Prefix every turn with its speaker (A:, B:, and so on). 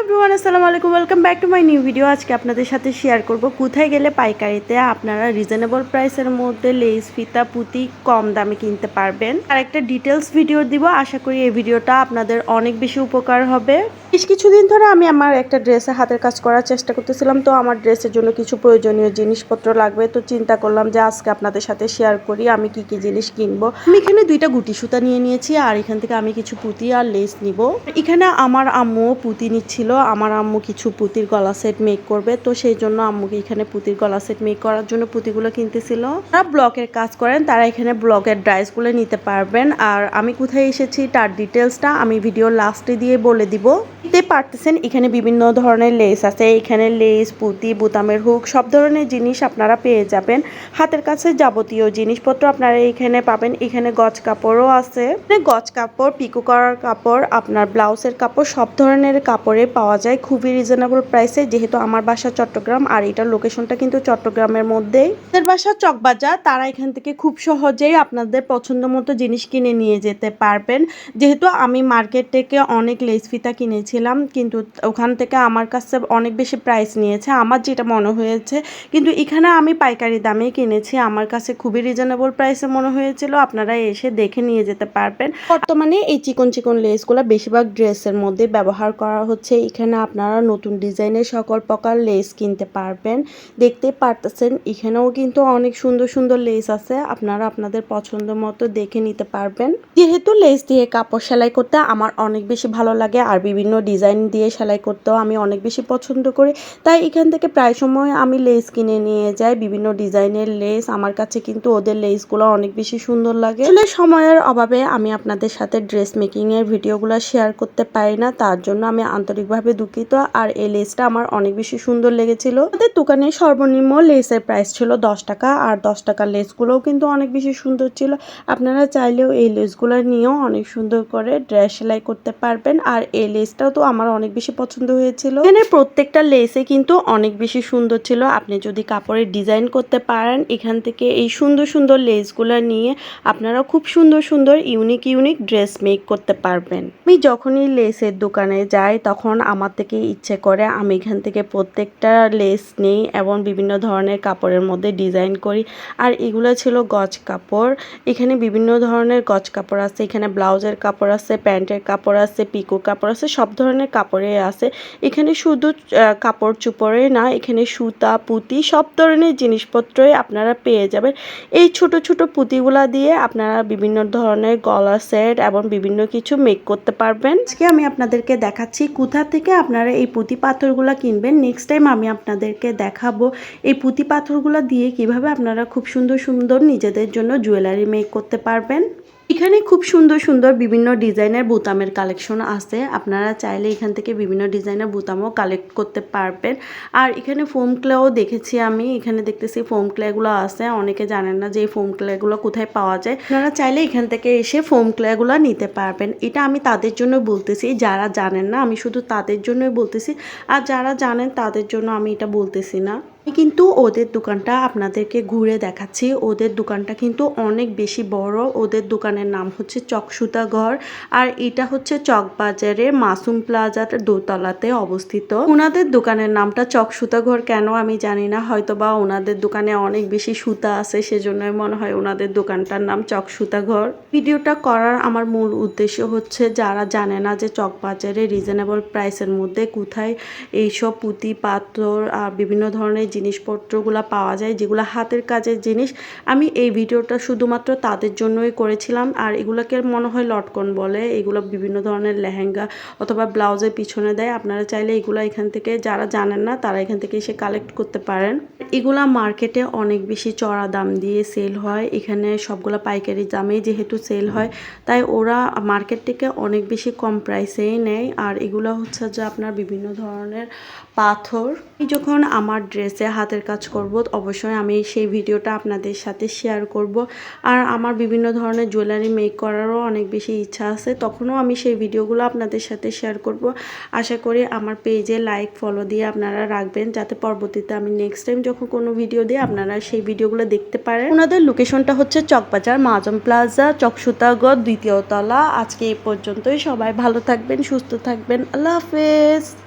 A: Everyone আসসালামু আলাইকুম welcome back to my new video আজকে আপনাদের সাথে শেয়ার করব কোথায় গেলে পাইকারিতে আপনারা রিজনেবল প্রাইসের মধ্যে লেস ফিতা, পুঁতি কম দামে কিনতে পারবেন। আর একটা ডিটেলস ভিডিও দিব। আশা করি এই ভিডিওটা আপনাদের অনেক বেশি উপকার হবে। বেশ কিছুদিন ধরে আমি আমার একটা ড্রেসে হাতের কাজ করার চেষ্টা করতেছিলাম। তো আমার ড্রেসের জন্য কিছু প্রয়োজনীয় জিনিসপত্র লাগবে। তো চিন্তা করলাম যে আজকে আপনাদের সাথে শেয়ার করি। আমি কি কি জিনিস কিনবো? আমি এখানে দুইটা গুটি সুতা নিয়ে নিয়েছি। আর এখান থেকে আমি কিছু পুঁতি আর লেস নিব। এখানে আমার আম্মু পুঁতি নিচ্ছিল আমার আম্মু কিছু পুতির গলা সেট মেক করবে। তো সেই জন্য আম্মুকে এখানে পুতির গলা সেট মেক করার জন্য পুঁতিগুলো কিনতেছিল। যারা ব্লকের কাজ করেন, তারা এখানে ব্লকের ড্রাইসগুলো নিতে পারবেন। আর আমি কোথায় এসেছি তার ডিটেলসটা আমি ভিডিও লাস্টে দিয়ে বলে দিব। দিতে পারতেছেন, এখানে বিভিন্ন ধরনের লেস আছে। এখানে লেস পুঁতি, বুতামের হুক সব ধরনের জিনিস আপনারা পেয়ে যাবেন। হাতের কাছে যাবতীয় জিনিসপত্র আপনারা এখানে পাবেন। এখানে গজ কাপড়ও আছে। গজ কাপড়, পিকো করার কাপড়, আপনার ব্লাউজের কাপড়, সব ধরনের কাপড়ে পাওয়া যায় খুবই রিজনেবল প্রাইসে যেহেতু আমার বাসা চট্টগ্রাম, আর এটার লোকেশনটা কিন্তু চট্টগ্রামের মধ্যেই। তাদের বাসা চকবাজার, তারা এখান থেকে খুব সহজেই আপনাদের পছন্দ মতো জিনিস কিনে নিয়ে যেতে পারবেন। যেহেতু আমি মার্কেট থেকে অনেক লেস ফিতা কিনেছিলাম, কিন্তু ওখান থেকে আমার কাছে অনেক বেশি প্রাইস নিয়েছে, আমার যেটা মনে হয়েছে। কিন্তু এখানে আমি পাইকারি দামে কিনেছি, আমার কাছে খুবই রিজনেবল প্রাইসে মনে হয়েছিল, আপনারা এসে দেখে নিয়ে যেতে পারবেন। বর্তমানে এই চিকন চিকন লেসগুলো বেশিরভাগ ড্রেসের মধ্যে ব্যবহার করা হচ্ছে এখানে আপনারা নতুন ডিজাইনের সকল প্রকার লেস কিনতে পারবেন। দেখতে পারতেছেন, এখানেও কিন্তু অনেক সুন্দর সুন্দর লেস আছে। আপনারা আপনাদের পছন্দ মতো দেখে নিতে পারবেন। যেহেতু লেস দিয়ে কাপড় সেলাই করতে আমার অনেক বেশি ভালো লাগে আর বিভিন্ন ডিজাইন দিয়ে সেলাই করতেও আমি অনেক বেশি পছন্দ করি। তাই এখান থেকে প্রায় সময় আমি লেস কিনে নিয়ে যাই। বিভিন্ন ডিজাইনের লেস আমার কাছে কিন্তু ওদের লেসগুলো অনেক বেশি সুন্দর লাগে। আসলে সময়ের অভাবে আমি আপনাদের সাথে ড্রেস মেকিংয়ের ভিডিওগুলো শেয়ার করতে পারি না। তার জন্য আমি আন্তরিকভাবে দুঃখিত। আর এই লেসটা আমার অনেক বেশি সুন্দর লেগেছিল। আমাদের দোকানে সর্বনিম্ন লেসের প্রাইস ছিল দশ টাকা। আর দশ টাকার লেসগুলোও কিন্তু অনেক বেশি সুন্দর ছিল। আপনারা চাইলেও এই লেসগুলো নিয়েও অনেক সুন্দর করে ড্রেস সেলাই করতে পারবেন। আর এই লেসটাও তো আমার অনেক বেশি পছন্দ হয়েছিল। এখানে প্রত্যেকটা লেসে কিন্তু অনেক বেশি সুন্দর ছিল। আপনি যদি কাপড়ের ডিজাইন করতে পারেন, এখান থেকে এই সুন্দর সুন্দর লেসগুলো নিয়ে আপনারা খুব সুন্দর সুন্দর ইউনিক ইউনিক ড্রেস মেক করতে পারবেন। আমি যখনই লেসের দোকানে যাই, তখন আমার থেকে ইচ্ছে করে। আমি এখান থেকে প্রত্যেকটা লেস নিই এবং বিভিন্ন ধরনের কাপড়ের মধ্যে ডিজাইন করি। আর এগুলো ছিল গজ কাপড়। এখানে বিভিন্ন ধরনের গজ কাপড় আছে। এখানে ব্লাউজের কাপড় আছে, প্যান্টের কাপড় আছে, পিকো কাপড় আছে, সব ধরনের কাপড়ে আছে। এখানে শুধু কাপড় চুপড়ে না, এখানে সুতা, পুঁতি, সব ধরনের জিনিসপত্রই আপনারা পেয়ে যাবেন। এই ছোট ছোট পুঁতিগুলা দিয়ে আপনারা বিভিন্ন ধরনের গলা সেট এবং বিভিন্ন কিছু মেক করতে পারবেন। আজকে আমি আপনাদেরকে দেখাচ্ছি কোথা থেকে আপনারা এই পুঁতি পাথরগুলো কিনবেন। নেক্সট টাইম আমি আপনাদেরকে দেখাবো এই পুঁতি পাথরগুলো দিয়ে কীভাবে আপনারা খুব সুন্দর সুন্দর নিজেদের জন্য জুয়েলারি মেক করতে পারবেন। এখানে খুব সুন্দর সুন্দর বিভিন্ন ডিজাইনের বোতামের কালেকশন আছে। আপনারা চাইলে এখান থেকে বিভিন্ন ডিজাইনের বোতামও কালেক্ট করতে পারবেন। আর এখানে ফোম ক্লেও দেখেছি আমি। এখানে দেখতেছি ফোম ক্লেগুলো আছে। অনেকে জানেন না যে এই ফোম ক্লেগুলো কোথায় পাওয়া যায়। আপনারা চাইলে এখান থেকে এসে ফোম ক্লেগুলো নিতে পারবেন। এটা আমি তাদের জন্য বলতেছি। যারা জানেন না, আমি শুধু তাদের জন্যই বলতেছি। আর যারা জানেন, তাদের জন্য আমি এটা বলতেছি না। কিন্তু ওদের দোকানটা আপনাদেরকে ঘুরে দেখাচ্ছি। ওদের দোকানটা কিন্তু অনেক বেশি বড়। ওদের দোকানের নাম হচ্ছে চকসুতা ঘর। আর এটা হচ্ছে চকবাজারে মাসুম প্লাজার দোতলাতে অবস্থিত। ওনাদের দোকানের নামটা চকসুতা ঘর কেন আমি জানি না। হয়তো বা ওনাদের দোকানে অনেক বেশি সুতা আছে, সেজন্যই মনে হয় ওনাদের দোকানটার নাম চকসুতা ঘর। ভিডিওটা করার আমার মূল উদ্দেশ্য হচ্ছে, যারা জানে না যে চকবাজারে রিজনেবল প্রাইসের মধ্যে কোথায় এইসব পুঁতি, পাথর, আর বিভিন্ন ধরনের জিনিসপত্রগুলো পাওয়া যায়, যেগুলো হাতের কাজের জিনিস। আমি এই ভিডিওটা শুধুমাত্র তাদের জন্যই করেছিলাম। আর এগুলোকে মনে হয় লটকন বলে। এগুলো বিভিন্ন ধরনের লেহেঙ্গা অথবা ব্লাউজের পিছনে দেয়। আপনারা চাইলে এগুলো এখান থেকে, যারা জানেন না, তারা এখান থেকে এসে কালেক্ট করতে পারেন। এগুলা মার্কেটে অনেক বেশি চড়া দাম দিয়ে সেল হয়। এখানে সবগুলো পাইকারি দামেই যেহেতু সেল হয়, তাই ওরা মার্কেট থেকে অনেক বেশি কম প্রাইসেই নেয়। আর এগুলো হচ্ছে যে আপনার বিভিন্ন ধরনের পাথর। আমি যখন আমার ড্রেসে হাতের কাজ করব, অবশ্যই আমি সেই ভিডিওটা আপনাদের সাথে শেয়ার করব। আর আমার বিভিন্ন ধরনের জুয়েলারি মেক করারও অনেক বেশি ইচ্ছা আছে, তখনও আমি সেই ভিডিওগুলো আপনাদের সাথে শেয়ার করব। আশা করি আমার পেজে লাইক ফলো দিয়ে আপনারা রাখবেন, যাতে পরবর্তীতে আমি নেক্সট টাইম যখন কোনো ভিডিও দিই, আপনারা সেই ভিডিওগুলো দেখতে পারেন। ওনাদের লোকেশনটা হচ্ছে চকবাজার মাজম প্লাজা চকসুতাগড় দ্বিতীয়তলা। আজকে এই পর্যন্তই, সবাই ভালো থাকবেন, সুস্থ থাকবেন। আল্লাহ হাফেজ।